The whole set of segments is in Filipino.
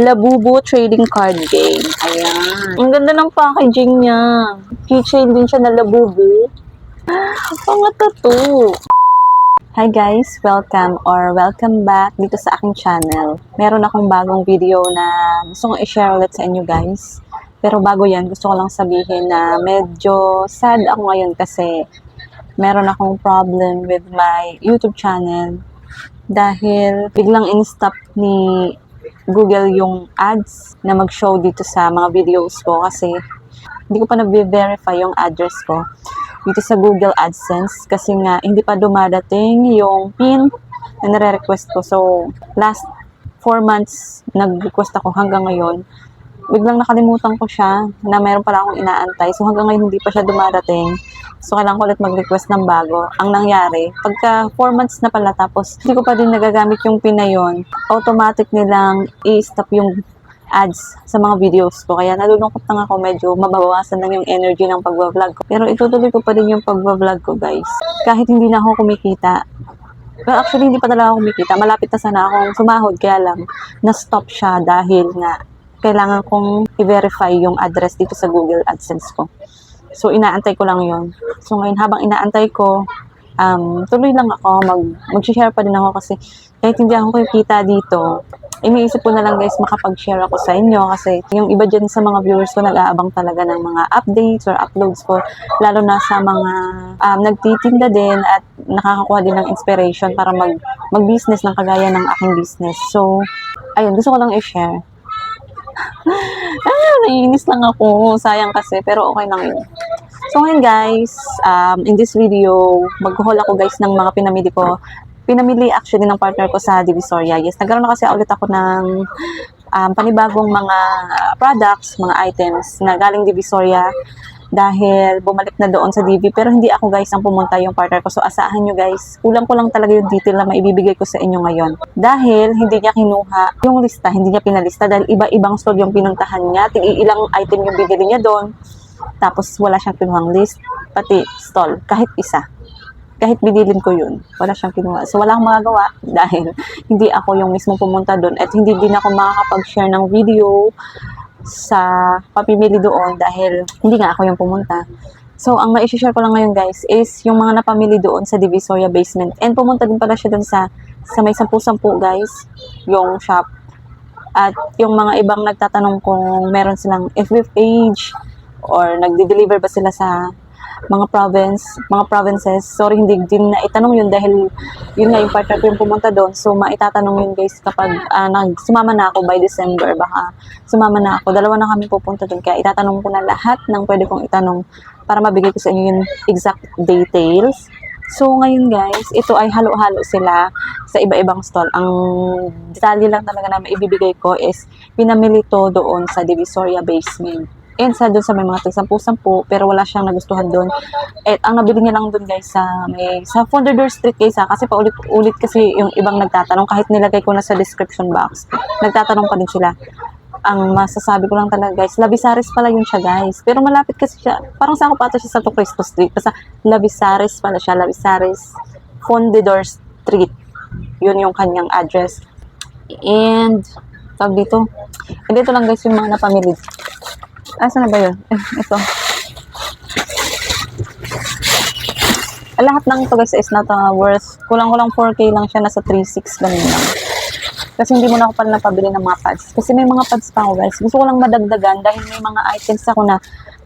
Labubu Trading Card Game. Ayan. Ang ganda ng packaging niya. Keychain din siya na Labubu. Mga tattoo. Hi guys! Welcome or welcome back dito sa aking channel. Meron akong bagong video na gusto kong i-share ulit sa inyo guys. Pero bago yan, gusto ko lang sabihin na medyo sad ako ngayon kasi meron akong problem with my YouTube channel dahil biglang in-stop ni Google yung ads na mag-show dito sa mga videos ko kasi hindi ko pa na-verify yung address ko dito sa Google AdSense kasi nga hindi pa dumadating yung PIN na nare-request ko. So, last 4 months nag-request ako hanggang ngayon. Biglang nakalimutan ko siya na mayroon pala akong inaantay. So, hanggang ngayon hindi pa siya dumadating. So, kailangan ko ulit mag-request ng bago. Ang nangyari, pagka 4 months na pala tapos hindi ko pa din nagagamit yung PIN na yun, automatic nilang i-stop yung ads sa mga videos ko. Kaya nalulungkot lang ako, medyo mababawasan lang yung energy ng pagbablog ko. Pero itutuloy ko pa din yung pagbablog ko, guys. Kahit hindi na ako kumikita. Well, actually, hindi pa talaga ako kumikita. Malapit na sana akong sumahod, kaya lang, na-stop siya dahil nga kailangan kong i-verify yung address dito sa Google AdSense ko. So, inaantay ko lang yon So, ngayon, habang inaantay ko, um, tuloy lang ako, mag, mag-share pa din ako kasi kahit hindi ako kumikita dito, iniisip ko na lang guys makapag-share ako sa inyo kasi yung iba dyan sa mga viewers ko nag-aabang talaga ng mga updates or uploads ko lalo na sa mga um, nagtitinda din at nakakakuha din ng inspiration para mag mag-business ng kagaya ng aking business. So, ayun, gusto ko lang i-share. Ah, naiinis lang ako. Sayang kasi, pero okay lang yun. So ngayon guys, um, in this video, mag-haul ako guys ng mga pinamili ko. Pinamili actually ng partner ko sa Divisoria. Yes, nagkaroon na kasi ulit ako ng um, panibagong mga products, mga items na galing Divisoria dahil bumalik na doon sa DV pero hindi ako guys ang pumunta yung partner ko. So asahan nyo guys. Kulang ko lang talaga yung detail na maibibigay ko sa inyo ngayon. Dahil hindi niya kinuha yung lista hindi niya pinalista dahil iba-ibang store yung pinuntahan niya. Tig ilang item yung binili niya doon. Tapos wala siyang kinuhang list. Pati stall kahit isa. Kahit binilin ko yun, wala siyang kinuha. So, wala akong magagawa dahil hindi ako yung mismo pumunta doon. At hindi din ako makakapag-share ng video sa papimili doon dahil hindi nga ako yung pumunta. So, ang ma-share ko lang ngayon guys is yung mga napamili doon sa Divisoria Basement. And pumunta din pala siya doon sa, sa may 10-10 guys, yung shop. At yung mga ibang nagtatanong kung meron silang FB page or nagde-deliver ba sila sa mga province, mga provinces. Sorry, hindi din na itanong yun dahil yun nga yung partner ko yung pumunta doon. So, maitatanong yun guys kapag uh, nag, sumama na ako by December. Baka sumama na ako. Dalawa na kami pupunta doon. Kaya itatanong ko na lahat ng pwede kong itanong para mabigay ko sa inyo yung exact details. So, ngayon guys, ito ay halo-halo sila sa iba-ibang stall. Ang detalye lang talaga na maibibigay ko is pinamili to doon sa Divisoria Basement and sa doon sa may mga tagsampu-sampu pero wala siyang nagustuhan doon. At ang nabili niya lang doon guys sa may sa Fundador Street guys ha, kasi paulit-ulit kasi yung ibang nagtatanong kahit nilagay ko na sa description box. Nagtatanong pa din sila. Ang masasabi ko lang talaga guys, Labisaris pala yun siya guys. Pero malapit kasi siya, parang sa ako pa siya sa Cristo Street. Basta Labisaris pala siya, Labisaris Fundador Street. Yun yung kanyang address. And, tawag dito. And dito lang guys yung mga napamili Asa na ba yun? Eh, ito. Lahat ng to guys is not uh, worth, kulang-kulang 4K lang siya, nasa 3.6 ganun lang. Kasi hindi mo na ako pala napabili ng mga pads. Kasi may mga pads pa ako guys. Gusto ko lang madagdagan dahil may mga items ako na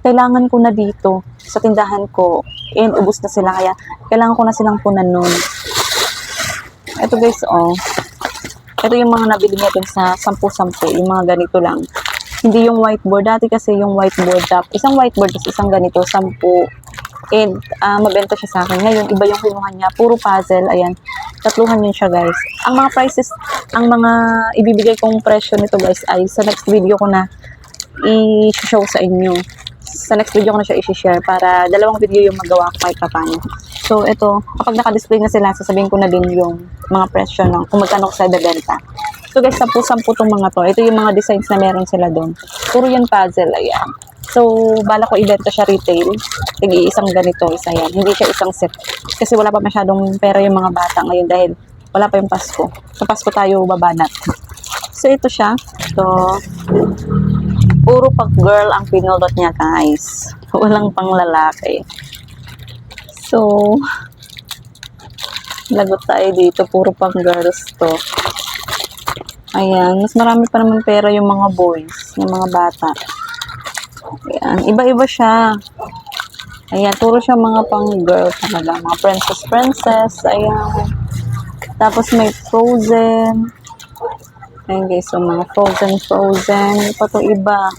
kailangan ko na dito sa tindahan ko. And ubus na sila. Kaya kailangan ko na silang punan nun. Ito guys, oh. Ito yung mga nabili niya sa 10-10. Yung mga ganito lang hindi yung whiteboard. Dati kasi yung whiteboard tap, isang whiteboard tapos isang ganito, sampu. And uh, mabenta siya sa akin. Ngayon, iba yung kinuha niya. Puro puzzle. Ayan. Tatluhan yun siya, guys. Ang mga prices, ang mga ibibigay kong presyo nito, guys, ay sa next video ko na i-show sa inyo. Sa next video ko na siya i-share para dalawang video yung magawa ko kahit paano. So, ito, kapag naka-display na sila, sasabihin ko na din yung mga presyo ng kung magkano ko sa bebenta. So guys, sampu-sampu tong mga to. Ito yung mga designs na meron sila doon. Puro yung puzzle, ayan. So, bala ko ibenta siya retail. Tig isang ganito, isa yan. Hindi siya isang set. Kasi wala pa masyadong pera yung mga bata ngayon dahil wala pa yung Pasko. Sa Pasko tayo babanat. So, ito siya. So, puro pag girl ang pinulot niya, guys. Walang pang lalaki. So, lagot tayo dito. Puro pang girls to. Ayan. Mas marami pa naman pera yung mga boys, yung mga bata. Ayan. Iba-iba siya. Ayan. Puro siya mga pang girl talaga. Mga princess princess. Ayan. Tapos may frozen. Ayan guys. So, mga frozen frozen. Pa to iba?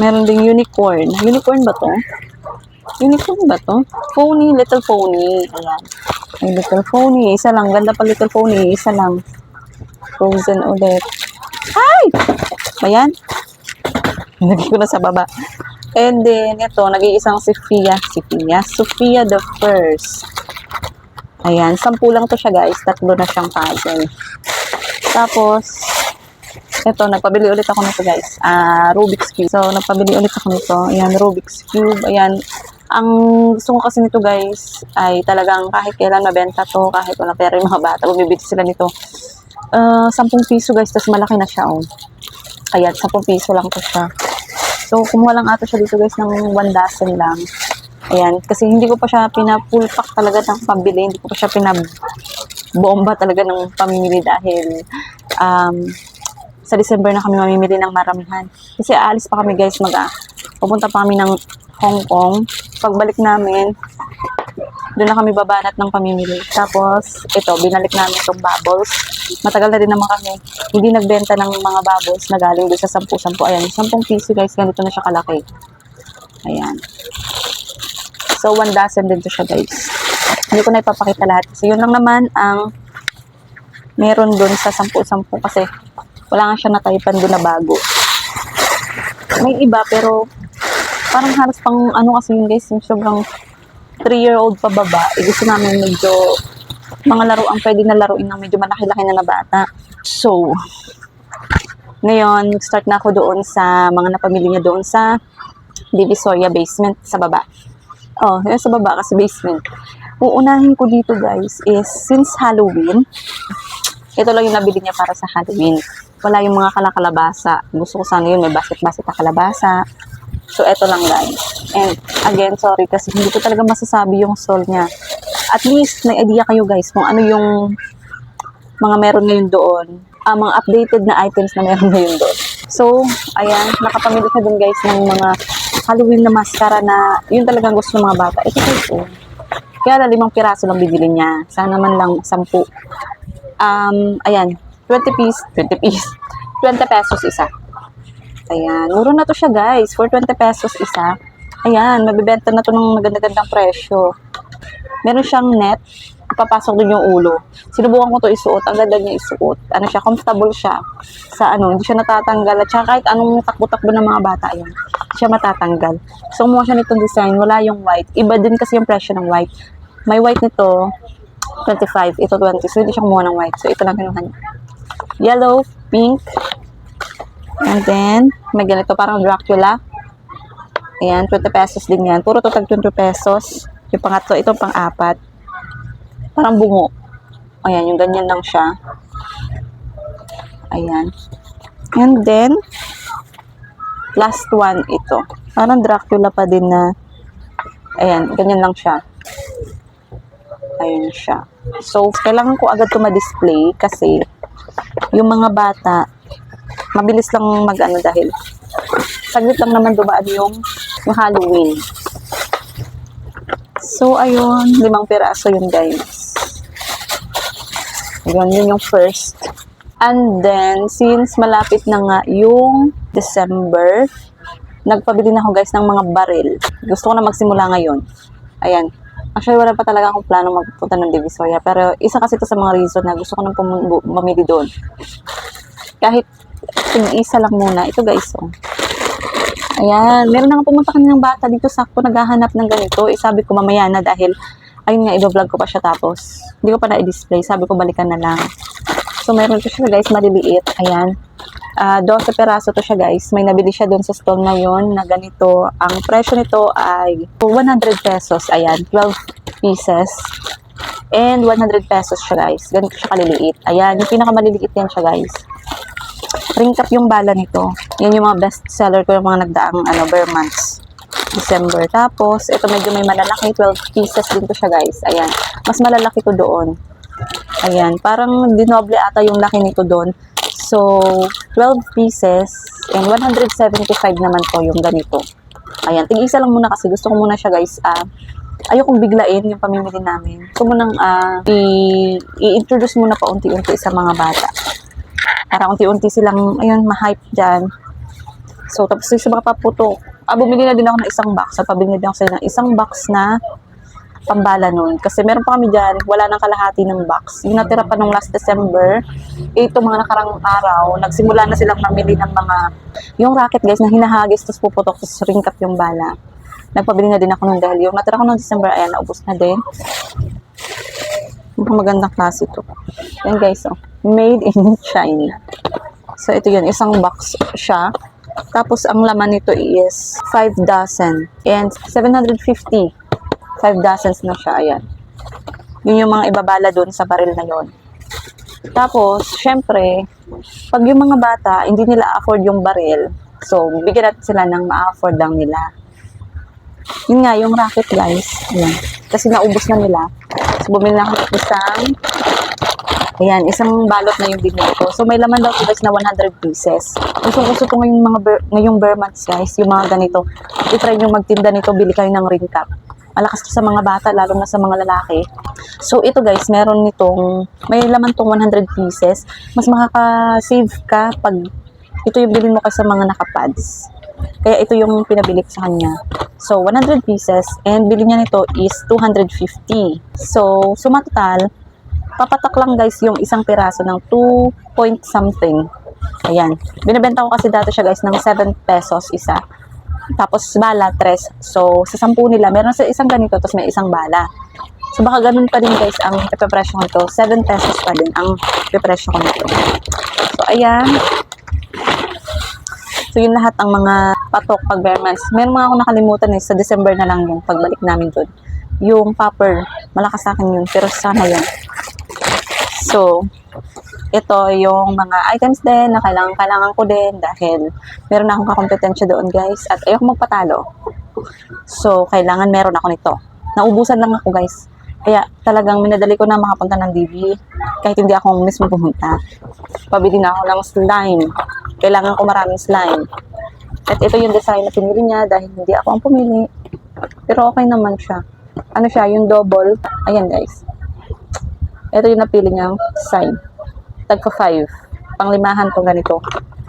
Meron ding unicorn. Unicorn ba to? Unicorn ba to? Pony, little pony. Ayan. May little pony. Isa lang. Ganda pa little pony. Isa lang. Frozen ulit. Ay! Ayan. Nagay ko na sa baba. And then, ito, nag-iisang si Fia. Si Fia. Sophia the First. Ayan. Sampu lang to siya, guys. Tatlo na siyang puzzle. Tapos, ito, nagpabili ulit ako nito, guys. Ah, Rubik's Cube. So, nagpabili ulit ako nito. Ayan, Rubik's Cube. Ayan. Ang gusto ko kasi nito, guys, ay talagang kahit kailan mabenta to, kahit wala pera yung mga bata, bumibili sila nito. Ah, 10 piso, guys, tapos malaki na siya, oh. Kaya, 10 piso lang to siya. So, kumuha lang ata siya dito, guys, ng 1 dozen lang. Ayan, kasi hindi ko pa siya pina-full pack talaga ng pambili. Hindi ko pa siya pinabomba talaga ng pamimili dahil um, sa December na kami mamimili ng maramihan. Kasi aalis pa kami guys, mag pupunta pa kami ng Hong Kong. Pagbalik namin, doon na kami babanat ng pamimili. Tapos, ito, binalik namin itong bubbles. Matagal na din naman kami. Hindi nagbenta ng mga bubbles na galing doon sa 10-10. Ayan, 10 piso guys, ganito na siya kalaki. Ayan. So, 1 dozen din to siya guys. Hindi ko na ipapakita lahat. Kasi yun lang naman ang meron doon sa 10-10 kasi wala nga siya nataypan doon na bago. May iba pero parang halos pang ano kasi yun guys, yung sobrang 3-year-old pa baba. Eh, gusto namin medyo mga laro ang pwede na laruin ng medyo malaki-laki na na bata. So, ngayon, start na ako doon sa mga napamili niya doon sa Divisoria basement sa baba. Oh, yun sa baba kasi basement. Uunahin ko dito guys is since Halloween, ito lang yung nabili niya para sa Halloween. Wala yung mga kalakalabasa. Gusto ko sana yun, may basket-basket na kalabasa. So, eto lang guys. And again, sorry kasi hindi ko talaga masasabi yung stall niya. At least, may idea kayo guys kung ano yung mga meron ngayon doon. Ah, mga updated na items na meron ngayon doon. So, ayan, nakapamili ka dun guys ng mga Halloween na mascara na yun talagang gusto ng mga bata. Ito guys, oh. Kaya na limang piraso lang bibili niya. Sana man lang sampu. Um, ayan, 20 piece, 20 piece, 20 pesos isa. Ayan, muro na to siya guys, for 20 pesos isa. Ayan, mabibenta na to ng maganda-gandang presyo. Meron siyang net, papasok dun yung ulo. Sinubukan ko to isuot, ang ganda niya isuot. Ano siya, comfortable siya. Sa ano, hindi siya natatanggal. At saka kahit anong takbo-takbo ng mga bata yan, hindi siya matatanggal. So, kumuha siya nitong design, wala yung white. Iba din kasi yung presyo ng white. May white nito, 25, ito 20. So, hindi siya kumuha ng white. So, ito lang kinuha niya. Yellow, pink, and then, may ganito, parang Dracula. Ayan, 20 pesos din yan. Puro to tag 20 pesos. Yung pangatlo, ito pang-apat. Parang bungo. Ayan, yung ganyan lang siya. Ayan. And then, last one, ito. Parang Dracula pa din na, ayan, ganyan lang siya. Ayun siya. So, kailangan ko agad ito ma-display kasi yung mga bata, mabilis lang mag-ano dahil saglit lang naman dumaan yung, yung Halloween. So, ayun, limang piraso yun, guys. Yun, yun yung first. And then, since malapit na nga yung December, nagpabili na ako guys ng mga baril. Gusto ko na magsimula ngayon. Ayan. Actually, wala pa talaga akong plano magpunta ng Divisoria. Pero isa kasi ito sa mga reason na gusto ko nang bumili doon. Kahit isa lang muna. Ito guys, oh. Ayan, meron na nga pumunta kami ng bata dito sakto naghahanap ng ganito. Eh, sabi ko mamaya na dahil ayun nga, i-vlog ko pa siya tapos hindi ko pa na-display. Sabi ko balikan na lang. So, meron to siya guys, maliliit. Ayan. Ah, 12 peraso to siya guys. May nabili siya doon sa stall na yon na ganito. Ang presyo nito ay 100 pesos. Ayan, 12 pieces. And 100 pesos siya guys. Ganito siya kaliliit. Ayan, yung pinakamaliliit yan siya guys. Ring cap yung bala nito. Yan yung mga best seller ko yung mga nagdaang ano, bare months. December. Tapos, ito medyo may malalaki. 12 pieces din to siya, guys. Ayan. Mas malalaki ko doon. Ayan. Parang dinoble ata yung laki nito doon. So, 12 pieces and 175 naman po yung ganito. Ayan. Tig-isa lang muna kasi gusto ko muna siya, guys. Ah, ayokong biglain yung pamimili namin. Gusto mo nang ah, i- i-introduce muna pa unti-unti sa mga bata. Para unti-unti silang, ayun, ma-hype dyan. So, tapos yung mga paputok, ah, bumili na din ako ng isang box. So, pabili na din ako sa'yo ng isang box na pambala nun. Kasi meron pa kami dyan, wala nang kalahati ng box. Yung natira pa nung last December, eh, ito mga nakarang araw, nagsimula na silang mamili ng mga, yung racket guys, na hinahagis, tapos puputok, tapos ringkap yung bala. Nagpabili na din ako nung dahil yung natira ko nung December, ayan, naubos na din. Mukhang magandang klase ito. Yan guys, oh. Made in China. So, ito yun. Isang box siya. Tapos, ang laman nito is 5 dozen. And 750. 5 dozens na siya. Ayan. Yun yung mga ibabala doon sa baril na yon. Tapos, syempre, pag yung mga bata, hindi nila afford yung baril. So, bigyan natin sila ng ma-afford lang nila. Yun nga, yung racket guys. Ayan. Kasi naubos na nila. So, bumili na ako ng isang Ayan, isang balot na yung binili ko. So, may laman daw ito guys na 100 pieces. Gusto gusto ko ngayong mga ber, ngayong bear months guys, yung mga ganito. I-try nyo magtinda nito, bili kayo ng ring cap. Malakas to sa mga bata, lalo na sa mga lalaki. So, ito guys, meron nitong, may laman tong 100 pieces. Mas makaka-save ka pag ito yung bilhin mo kasi sa mga nakapads. Kaya ito yung pinabili ko sa kanya. So, 100 pieces and bili niya nito is 250. So, suma total, papatak lang guys yung isang piraso ng 2 point something. Ayan. Binibenta ko kasi dati siya guys ng 7 pesos isa. Tapos bala, 3. So, sa 10 nila, meron sa isang ganito, tapos may isang bala. So, baka ganun pa din guys ang ipipresyo ko nito. 7 pesos pa din ang ipipresyo ko nito. So, ayan. So, yun lahat ang mga patok pag bare months. Meron mga ako nakalimutan eh. Sa December na lang yung pagbalik namin doon. Yung popper, malakas sa akin yun. Pero sana yun. So, ito yung mga items din na kailangan, kailangan ko din dahil meron na akong kakompetensya doon guys at ayoko magpatalo. So, kailangan meron ako nito. Naubusan lang ako guys. Kaya talagang minadali ko na makapunta ng DB kahit hindi ako mismo pumunta. Pabili na ako ng slime. Kailangan ko maraming slime. At ito yung design na pinili niya dahil hindi ako ang pumili. Pero okay naman siya. Ano siya, yung double. Ayan guys. Ito yung napili niyang sign. Tagka 5. Panglimahan to ganito.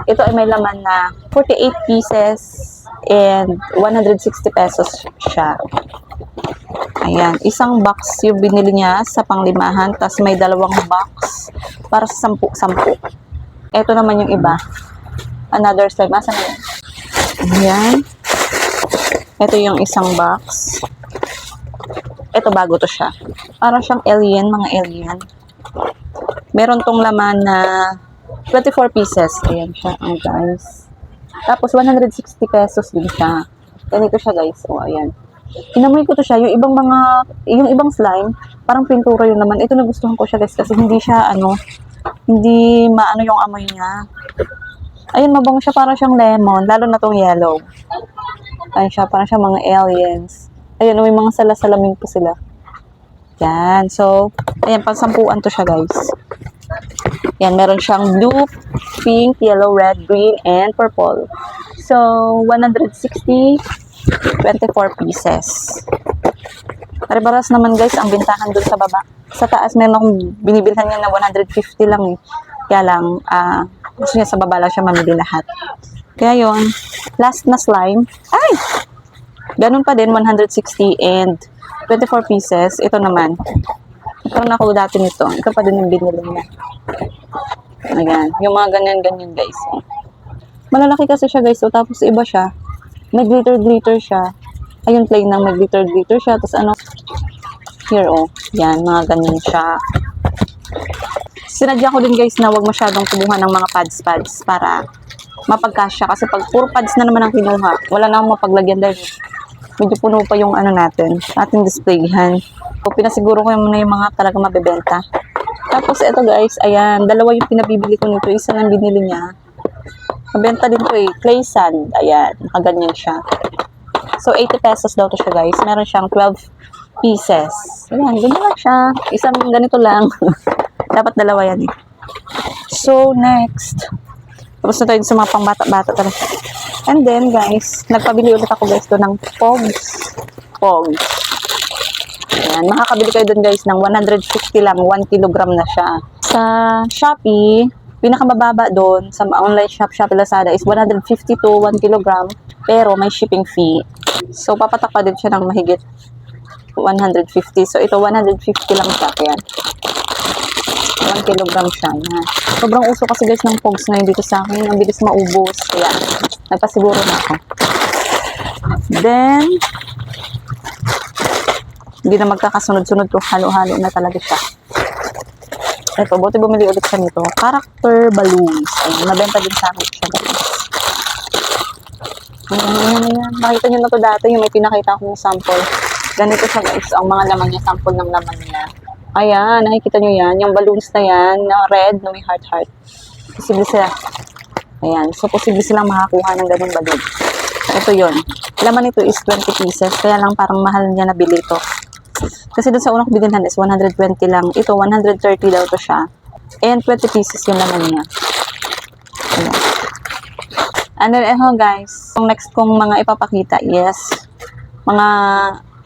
Ito ay may laman na 48 pieces and 160 pesos siya. Ayan. Isang box yung binili niya sa panglimahan. Tapos may dalawang box para sa 10-10. Ito naman yung iba. Another slime. Asan na yun? Ayan. Ito yung isang box. Ito bago to siya. Para siyang alien, mga alien. Meron tong laman na 24 pieces. Ayan siya, oh, guys. Tapos 160 pesos din siya. Ganito siya, guys. O, oh, ayan. Inamoy ko to siya. Yung ibang mga, yung ibang slime, parang pintura yun naman. Ito nagustuhan ko siya, guys, kasi hindi siya, ano, hindi maano yung amoy niya. Ayun, mabango siya para siyang lemon, lalo na tong yellow. Ayun siya, parang siya mga aliens. Ayun, may mga salasalamin po sila. Yan. So, ayan, pansampuan to siya, guys. Yan, meron siyang blue, pink, yellow, red, green, and purple. So, 160, 24 pieces. Pare-paras naman, guys, ang bintahan dun sa baba. Sa taas, meron akong binibilhan niya na 150 lang eh. Kaya lang, ah, gusto niya sa baba lang siya mamili lahat. Kaya yon last na slime. Ay! Ganun pa din, 160 and 24 pieces. Ito naman. Ito na ako dati nito. Ito pa din yung binili niya. Ayan. Yung mga ganyan-ganyan, guys. Malalaki kasi siya, guys. So, tapos iba siya. May glitter-glitter siya. Ayun, plain lang. May glitter-glitter siya. Tapos ano, here, oh. Yan, mga ganyan siya. Sinadya ko din, guys, na wag masyadong kumuha ng mga pads-pads para mapagkasya. Kasi pag puro pads na naman ang kinuha, wala na akong mapaglagyan dahil medyo puno pa yung ano natin, ating displayhan. So, pinasiguro ko muna yung mga talaga mabebenta. Tapos, ito guys, ayan, dalawa yung pinabibili ko nito. Isa lang binili niya. Mabenta din to eh. Clay sand. Ayan. Nakaganyan siya. So, 80 pesos daw to siya guys. Meron siyang 12 pieces. Ayan. Ganyan lang siya. Isang ganito lang. Dapat dalawa yan eh. So, next. Tapos na tayo sa mga pangbata-bata talaga. And then, guys, nagpabili ulit ako guys doon ng Pogs. Pogs. Ayan, makakabili kayo doon guys ng 150 lang, 1 kilogram na siya. Sa Shopee, pinakamababa doon sa online shop Shopee Lazada is 150 to 1 kilogram, pero may shipping fee. So, papatak pa din siya ng mahigit 150. So, ito 150 lang siya. Kaya, 1 kilogram siya. Yan. Sobrang uso kasi guys ng pogs ngayon dito sa akin. Ang bilis maubos. Kaya, nagpasiguro na ako. Then, hindi na magkakasunod-sunod to. Halo-halo na talaga siya. Ito, buti bumili ulit siya nito. Character balloons. Ayun, nabenta din sa akin siya ayan, ayan. Nakita nyo na to dati, yung may pinakita akong sample. Ganito siya guys, ang mga laman niya, sample ng laman niya. Ayan, nakikita nyo yan. Yung balloons na yan, na red, na may heart-heart. Posible sila. Ayan, so posible silang makakuha ng ganun balloon. Ito yon. Laman nito is 20 pieces, kaya lang parang mahal niya nabili ito. Kasi dun sa unang binilhan is 120 lang. Ito, 130 daw to siya. And 20 pieces yung laman niya. Ayan. And then, eho guys, yung next kong mga ipapakita is mga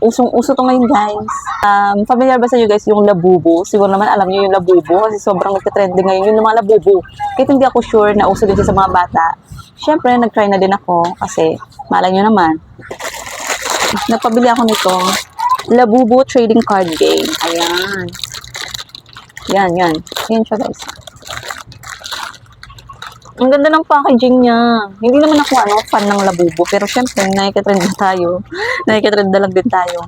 usong-uso to ngayon guys. Um, familiar ba sa inyo guys yung labubo? Siguro naman alam niyo yung labubo kasi sobrang nagka-trending ngayon yung mga labubo. Kahit hindi ako sure na uso din siya sa mga bata. Siyempre, nag-try na din ako kasi malay nyo naman. Nagpabili ako nito. Labubo Trading Card Game. Ayan. Yan, yan. Yan siya guys. Ang ganda ng packaging niya. Hindi naman ako ano, fan ng labubo. Pero syempre, nakikitrend na tayo. nakikitrend na lang din tayo.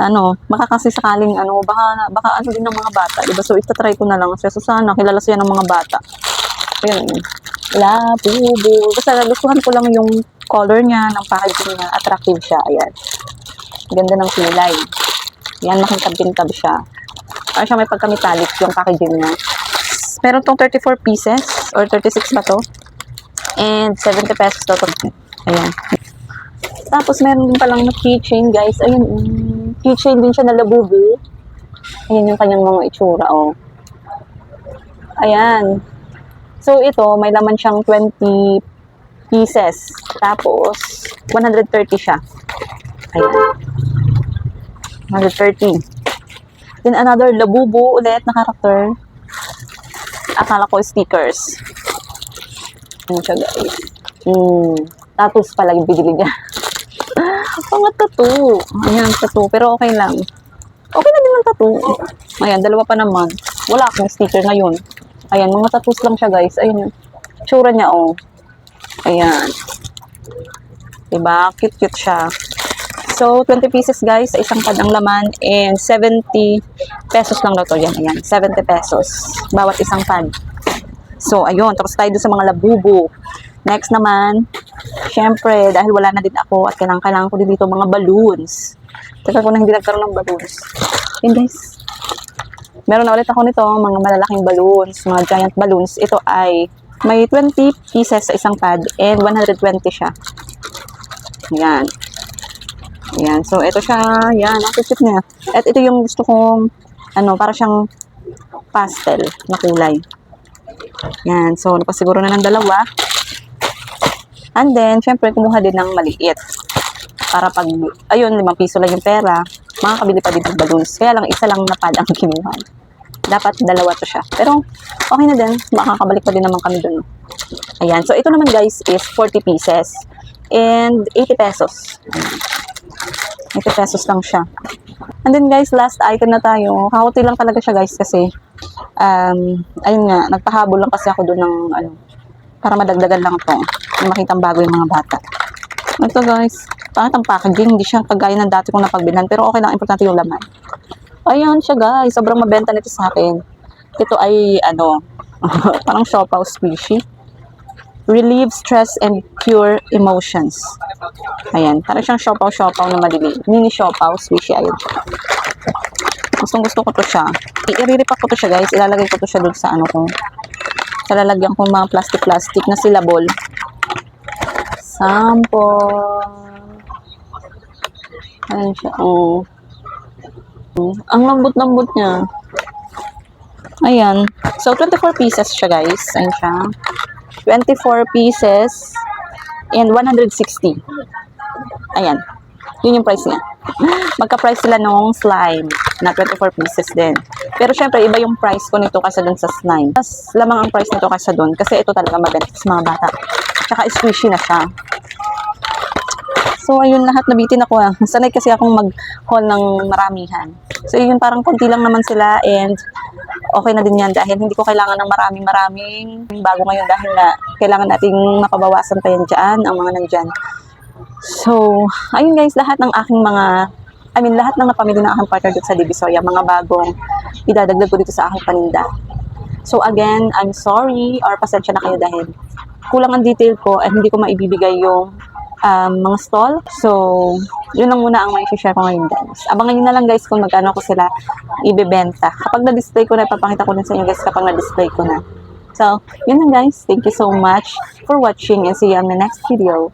Ano, baka kasi sakaling ano, baka, baka ano din ng mga bata. Diba? So, itatry ko na lang. siya. So, sana kilala siya ng mga bata. Ayun. Labubo. Basta nagustuhan ko lang yung color niya, ng packaging niya. Attractive siya. Ayan. Ganda ng kulay. Yan, makintab-kintab siya. Parang siya may pagka-metallic yung packaging niya. Meron tong 34 pieces or 36 ba to? And 70 pesos daw to. Ayan. Tapos meron din palang na keychain guys. Ayun, mm, keychain din siya na labubu. Ayan yung kanyang mga itsura, oh. Ayan. So ito, may laman siyang 20 pieces. Tapos, 130 siya. Ayan. 130. Then another labubu ulit na character. Akala ko stickers. Ano siya guys? Hmm. Tattoos pala yung binili niya. Mga tattoo. Ayan, tattoo. Pero okay lang. Okay na din ang tattoo. Ayan, dalawa pa naman. Wala akong sticker ngayon. Ayan, mga tattoos lang siya guys. Ayan tsura niya oh. Ayan. Diba? Cute-cute siya. So, 20 pieces guys sa isang pad ang laman and 70 pesos lang daw to. Yan, ayan. 70 pesos. Bawat isang pad. So, ayun. Tapos tayo sa mga labubo. Next naman, syempre, dahil wala na din ako at kailangan, ko din dito mga balloons. Teka ko na hindi nagkaroon ng balloons. Yun guys. Meron na ulit ako nito, mga malalaking balloons, mga giant balloons. Ito ay may 20 pieces sa isang pad and 120 siya. Yan. Yan. So, ito siya. Yan. Ang cute niya. At ito yung gusto kong, ano, para siyang pastel na kulay. Yan. So, napasiguro na ng dalawa. And then, syempre, kumuha din ng maliit. Para pag, ayun, 5 piso lang yung pera, makakabili pa din ng balloons. Kaya lang, isa lang na pad ang kinuha. Dapat dalawa to siya. Pero, okay na din. Makakabalik pa din naman kami dun. Ayan. So, ito naman guys is 40 pieces. And 80 pesos. 80 pesos lang siya. And then guys, last item na tayo. Kakuti lang talaga siya guys kasi um, ayun nga, nagpahabol lang kasi ako doon ng ano, para madagdagan lang to. Makitang bago yung mga bata. Ito guys, pangit ang packaging. Hindi siya kagaya ng dati kong napagbilan. Pero okay lang, importante yung laman. Ayan siya guys, sobrang mabenta nito sa akin. Ito ay ano, parang siopaw squishy. Relieve stress and cure emotions. Ayan, parang siyang siopaw-siopaw na madili. Mini siopaw, squishy, ayun. Gustong gusto ko to siya. I-riripak ko to siya guys. Ilalagay ko to siya dun sa ano ko. Sa lalagyan ko mga plastic-plastic na silabol. sample. Ayan siya, oh. Mm, Ang lambot-lambot niya. Ayan. So, 24 pieces siya, guys. Ayan siya. 24 pieces and 160. Ayan. Yun yung price niya. Magka-price sila nung slime na 24 pieces din. Pero syempre, iba yung price ko nito kasi dun sa slime. Mas lamang ang price nito kasi dun kasi ito talaga mabenta sa mga bata. Tsaka squishy na siya. So, ayun lahat nabitin ako ah. Sanay kasi akong mag-haul ng maramihan. So, yun parang konti lang naman sila and okay na din yan dahil hindi ko kailangan ng maraming-maraming bago ngayon dahil na kailangan nating mapabawasan pa yan dyan, ang mga nandyan. So, ayun guys, lahat ng aking mga, I mean, lahat ng napamili ng aking partner dito sa Divisoria, mga bagong idadagdag ko dito sa aking paninda. So again, I'm sorry or pasensya na kayo dahil kulang ang detail ko at hindi ko maibibigay yung um, mga stall. So, yun lang muna ang may share ko ngayon guys. Abangan nyo na lang guys kung magkano ko sila ibebenta. Kapag na-display ko na, ipapakita ko din sa inyo guys kapag na-display ko na. So, yun lang guys. Thank you so much for watching and see you on my next video.